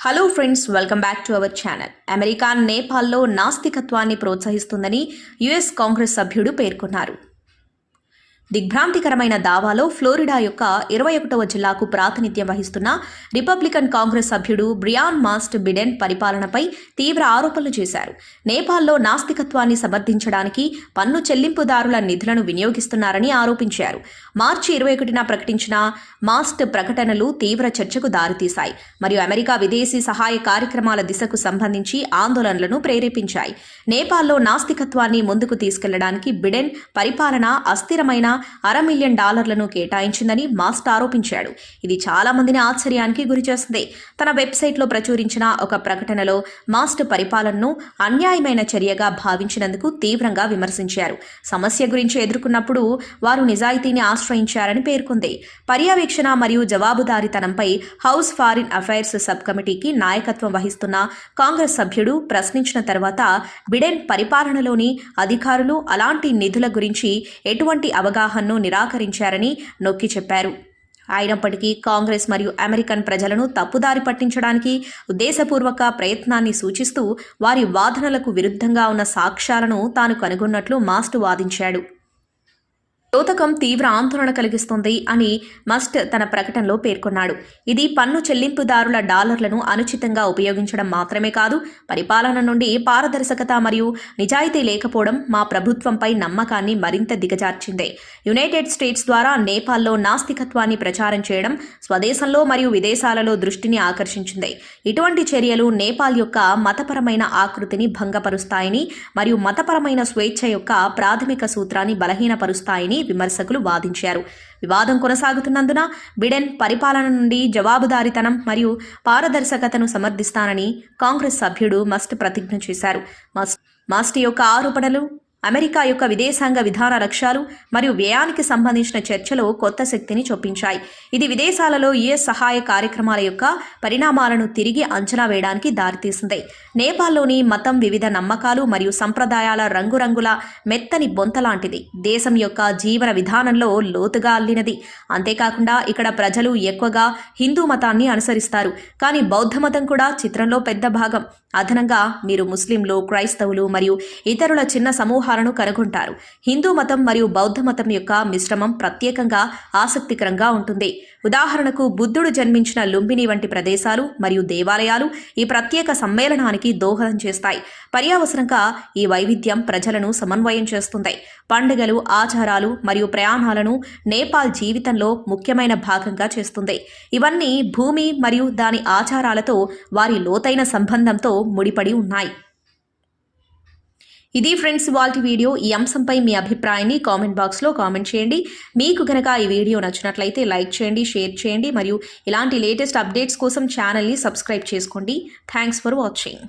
Hello friends welcome back to our channel America నేపాల్లో నాస్తికత్వాన్ని ప్రోత్సహిస్తుందని US Congress సభ్యుడు పేర్కొన్నారు. దిగ్భ్రాంతికరమైన దావాలో ఫ్లోరిడా యొక్క ఇరవై ఒకటవ జిల్లాకు ప్రాతినిధ్యం వహిస్తున్న రిపబ్లికన్ కాంగ్రెస్ సభ్యుడు బ్రియాన్ మాస్ట్ బిడెన్ పరిపాలనపై తీవ్ర ఆరోపణలు చేశారు. నేపాల్లో నాస్తికత్వాన్ని సమర్థించడానికి పన్ను చెల్లింపుదారుల నిధులను వినియోగిస్తున్నారని ఆరోపించారు. మార్చి ఇరవై ఒకటిన ప్రకటించిన మాస్ట్ ప్రకటనలు తీవ్ర చర్చకు దారితీశాయి. మరియు అమెరికా విదేశీ సహాయ కార్యక్రమాల దిశకు సంబంధించి ఆందోళనలను ప్రేరేపించాయి. నేపాల్లో నాస్తికత్వాన్ని ముందుకు తీసుకెళ్ళడానికి బిడెన్ పరిపాలన అస్థిరమైన అర మిలియన్ డాలర్లను కేటాయించిందని మాస్ట్ ఆరోపించాడు. ఇది చాలా మందిని ఆశ్చర్యానికి గురిచేస్తుంది తన వెబ్సైట్లో ప్రచురించిన ఒక ప్రకటనలో మాస్ట్ పరిపాలనను అన్యాయమైన చర్యగా భావించినందుకు తీవ్రంగా విమర్శించారు. సమస్య గురించి ఎదుర్కొన్నప్పుడు వారు నిజాయితీని ఆశ్రయించారని పేర్కొంది. పర్యవేక్షణ మరియు జవాబుదారీతనంపై హౌస్ ఫారిన్ అఫైర్స్ సబ్ కమిటీకి నాయకత్వం వహిస్తున్న కాంగ్రెస్ సభ్యుడు ప్రశ్నించిన తర్వాత బిడెన్ పరిపాలనలోని అధికారులు అలాంటి నిధుల గురించి ఎటువంటి అవగాహనను నిరాకరించారని నొక్కి చెప్పారు. అయినప్పటికీ కాంగ్రెస్ మరియు అమెరికన్ ప్రజలను తప్పుదారి పట్టించడానికి ఉద్దేశపూర్వక ప్రయత్నాన్ని సూచిస్తూ వారి వాదనలకు విరుద్ధంగా ఉన్న సాక్ష్యాలను తాను కనుగొన్నట్లు మాస్టు వాదించాడు. యోతకం తీవ్ర ఆందోళన కలిగిస్తుంది అని మస్ట్ తన ప్రకటనలో పేర్కొన్నాడు. ఇది పన్ను చెల్లింపుదారుల డాలర్లను అనుచితంగా ఉపయోగించడం మాత్రమే కాదు పరిపాలన నుండి పారదర్శకత మరియు నిజాయితీ లేకపోవడం మా ప్రభుత్వంపై నమ్మకాన్ని మరింత దిగజార్చింది. యునైటెడ్ స్టేట్స్ ద్వారా నేపాల్లో నాస్తికత్వాన్ని ప్రచారం చేయడం స్వదేశంలో మరియు విదేశాలలో దృష్టిని ఆకర్షించింది. ఇటువంటి చర్యలు నేపాల్ యొక్క మతపరమైన ఆకృతిని భంగపరుస్తాయని మరియు మతపరమైన స్వేచ్ఛ యొక్క ప్రాథమిక సూత్రాన్ని బలహీనపరుస్తాయని విమర్శకులు వాదించారు. వివాదం కొనసాగుతున్నందున బిడెన్ పరిపాలన నుండి జవాబుదారీతనం మరియు పారదర్శకతను సమర్థిస్తానని కాంగ్రెస్ సభ్యుడు మస్ట్ ప్రతిజ్ఞ చేశారు. మస్ట్ మాస్ట్ యొక్క ఆరోపణలు అమెరికా యొక్క విదేశాంగ విధాన లక్ష్యాలు మరియు వ్యయానికి సంబంధించిన చర్చలో కొత్త శక్తిని చొప్పించాయి. ఇది విదేశాలలో యుఎస్ సహాయ కార్యక్రమాల యొక్క పరిణామాలను తిరిగి అంచనా వేయడానికి దారితీసింది. నేపాల్లోని మతం వివిధ నమ్మకాలు మరియు సంప్రదాయాల రంగురంగుల మెత్తని బొంత లాంటిది. దేశం యొక్క జీవన విధానంలో లోతుగా అల్లినది. అంతేకాకుండా ఇక్కడ ప్రజలు ఎక్కువగా హిందూ మతాన్ని అనుసరిస్తారు. కానీ బౌద్ధ మతం కూడా చిత్రంలో పెద్ద భాగం. అదనంగా మీరు ముస్లింలు క్రైస్తవులు మరియు ఇతరుల చిన్న సమూహాలను కనుగొంటారు. హిందూ మతం మరియు బౌద్ధ మతం యొక్క మిశ్రమం ప్రత్యేకంగా ఆసక్తికరంగా ఉంటుంది. ఉదాహరణకు బుద్ధుడు జన్మించిన లుంబిని వంటి ప్రదేశాలు మరియు దేవాలయాలు ఈ ప్రత్యేక సమ్మేళనానికి దోహదం చేస్తాయి. పర్యావసరంగా ఈ వైవిధ్యం ప్రజలను సమన్వయం చేస్తుంది. పండుగలు ఆచారాలు మరియు ప్రయాణాలను నేపాల్ జీవితంలో ముఖ్యమైన భాగంగా చేస్తుంది. ఇవన్నీ భూమి మరియు దాని ఆచారాలతో వారి లోతైన సంబంధంతో ముడిపడి ఉన్నాయి. ఇది ఫ్రెండ్స్ వాళ్ళ వీడియో. ఈ అంశంపై మీ అభిప్రాయాన్ని కామెంట్ బాక్స్లో కామెంట్ చేయండి. మీకు కనుక ఈ వీడియో నచ్చినట్లయితే లైక్ చేయండి షేర్ చేయండి మరియు ఇలాంటి లేటెస్ట్ అప్డేట్స్ కోసం ఛానల్ని సబ్స్క్రైబ్ చేసుకోండి. Thanks for watching.